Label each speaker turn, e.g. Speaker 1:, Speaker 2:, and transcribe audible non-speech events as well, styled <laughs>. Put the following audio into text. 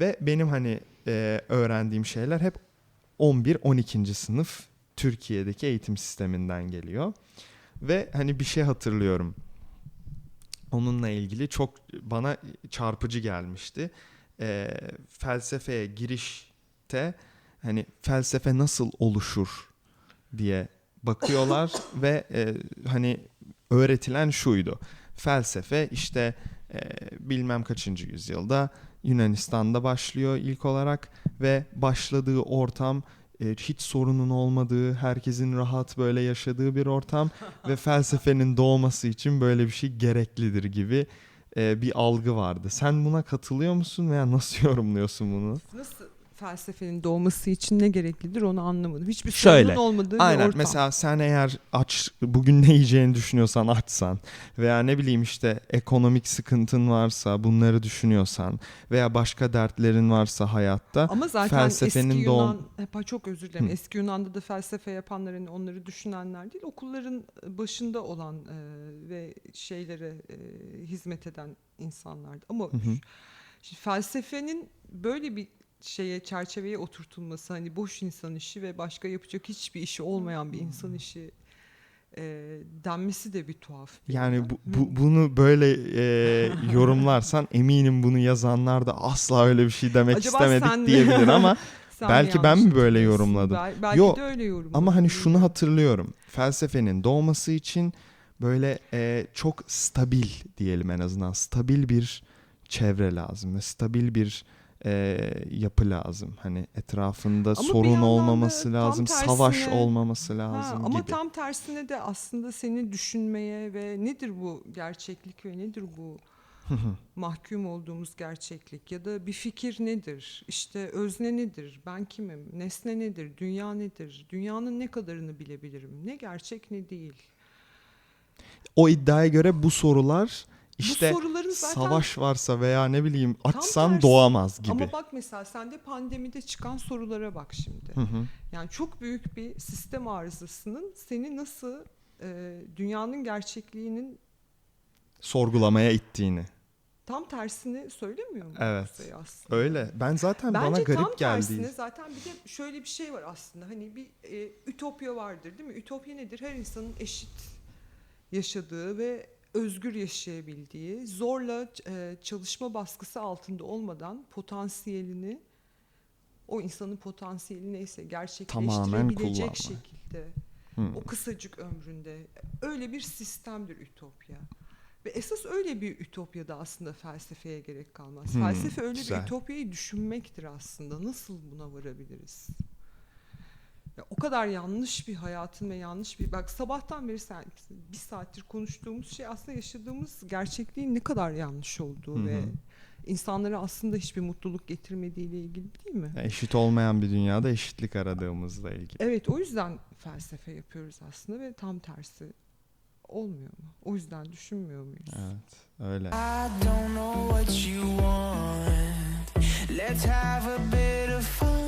Speaker 1: Ve benim hani e, öğrendiğim şeyler hep 11-12. sınıf Türkiye'deki eğitim sisteminden geliyor. Ve hani bir şey hatırlıyorum. Onunla ilgili çok bana çarpıcı gelmişti. E, felsefeye girişte hani felsefe nasıl oluşur diye bakıyorlar <laughs> ve e, hani öğretilen şuydu. Felsefe işte e, bilmem kaçıncı yüzyılda Yunanistan'da başlıyor ilk olarak ve başladığı ortam e, hiç sorunun olmadığı, herkesin rahat böyle yaşadığı bir ortam ve <laughs> felsefenin doğması için böyle bir şey gereklidir gibi e, bir algı vardı. Sen buna katılıyor musun veya nasıl <laughs> yorumluyorsun bunu?
Speaker 2: Nasıl felsefenin doğması için ne gereklidir onu anlamadım. Hiçbir
Speaker 1: Şöyle,
Speaker 2: sorunun olmadığı bir
Speaker 1: Aynen
Speaker 2: ortam.
Speaker 1: mesela sen eğer aç bugün ne yiyeceğini düşünüyorsan açsan veya ne bileyim işte ekonomik sıkıntın varsa bunları düşünüyorsan veya başka dertlerin varsa hayatta
Speaker 2: Ama zaten
Speaker 1: felsefenin
Speaker 2: eski
Speaker 1: doğum-
Speaker 2: Yunan, Hep- çok özür dilerim.
Speaker 1: Hı.
Speaker 2: Eski Yunan'da da felsefe yapanlar hani onları düşünenler değil, okulların başında olan e, ve şeylere e, hizmet eden insanlardı. Ama
Speaker 1: Hı hı.
Speaker 2: şimdi felsefenin böyle bir şeye çerçeveye oturtulması hani boş insan işi ve başka yapacak hiçbir işi olmayan bir insan işi e, denmesi de bir tuhaf. bir
Speaker 1: yani bu, bu- bunu böyle e, <laughs> yorumlarsan eminim bunu yazanlar da asla öyle bir şey demek
Speaker 2: Acaba
Speaker 1: istemedik
Speaker 2: sen
Speaker 1: diyebilir ama <laughs>
Speaker 2: Sen
Speaker 1: belki ben mi böyle yorumladım?
Speaker 2: Bel- belki
Speaker 1: Yo,
Speaker 2: de öyle yorumladım.
Speaker 1: ama hani şunu hatırlıyorum felsefenin doğması için böyle e, çok stabil diyelim en azından stabil bir çevre lazım ve stabil bir e, yapı lazım. Hani etrafında
Speaker 2: Ama
Speaker 1: sorun olmaması lazım, savaş
Speaker 2: tersine-
Speaker 1: olmaması
Speaker 2: Ha,
Speaker 1: lazım
Speaker 2: ama
Speaker 1: gibi.
Speaker 2: tam tersine de aslında seni düşünmeye ve nedir bu gerçeklik ve nedir bu mahkum olduğumuz gerçeklik ya da bir fikir nedir? İşte özne nedir? Ben kimim? Nesne nedir? Dünya nedir? Dünyanın ne kadarını bilebilirim? Ne gerçek ne değil?
Speaker 1: o iddiaya göre bu sorular işte
Speaker 2: soruların zaten
Speaker 1: savaş varsa veya ne bileyim açsan
Speaker 2: tersi.
Speaker 1: doğamaz gibi.
Speaker 2: ama bak mesela sende pandemide çıkan sorulara bak şimdi.
Speaker 1: Hı hı.
Speaker 2: Yani çok büyük bir sistem arızasının seni nasıl e, dünyanın gerçekliğinin
Speaker 1: Sorgulamaya ittiğini.
Speaker 2: tam tersini söylemiyor mu?
Speaker 1: Evet.
Speaker 2: Kuzey aslında?
Speaker 1: Öyle. Ben zaten
Speaker 2: Bence
Speaker 1: bana garip
Speaker 2: tam
Speaker 1: geldi.
Speaker 2: tersine zaten bir de şöyle bir şey var aslında. Hani bir e, ütopya vardır değil mi? Ütopya nedir? Her insanın eşit yaşadığı ve özgür yaşayabildiği, zorla e, çalışma baskısı altında olmadan potansiyelini o insanın potansiyeli neyse gerçekleştirebilecek şekilde
Speaker 1: Hı.
Speaker 2: o kısacık ömründe öyle bir sistemdir ütopya. Ve esas öyle bir ütopyada aslında felsefeye gerek kalmaz.
Speaker 1: Hmm,
Speaker 2: Felsefe öyle
Speaker 1: güzel.
Speaker 2: bir ütopyayı düşünmektir aslında. Nasıl buna varabiliriz? Ya o kadar yanlış bir hayatın ve yanlış bir... Bak sabahtan beri sen, bir saattir konuştuğumuz şey aslında yaşadığımız gerçekliğin ne kadar yanlış olduğu
Speaker 1: Hı hı.
Speaker 2: ve insanlara aslında hiçbir mutluluk getirmediğiyle ilgili değil mi?
Speaker 1: Eşit olmayan bir dünyada eşitlik aradığımızla ilgili.
Speaker 2: Evet o yüzden felsefe yapıyoruz aslında ve tam tersi olmuyor mu? O yüzden düşünmüyor muyuz?
Speaker 1: Evet, öyle.
Speaker 3: I don't know what you want. Let's have a bit of fun.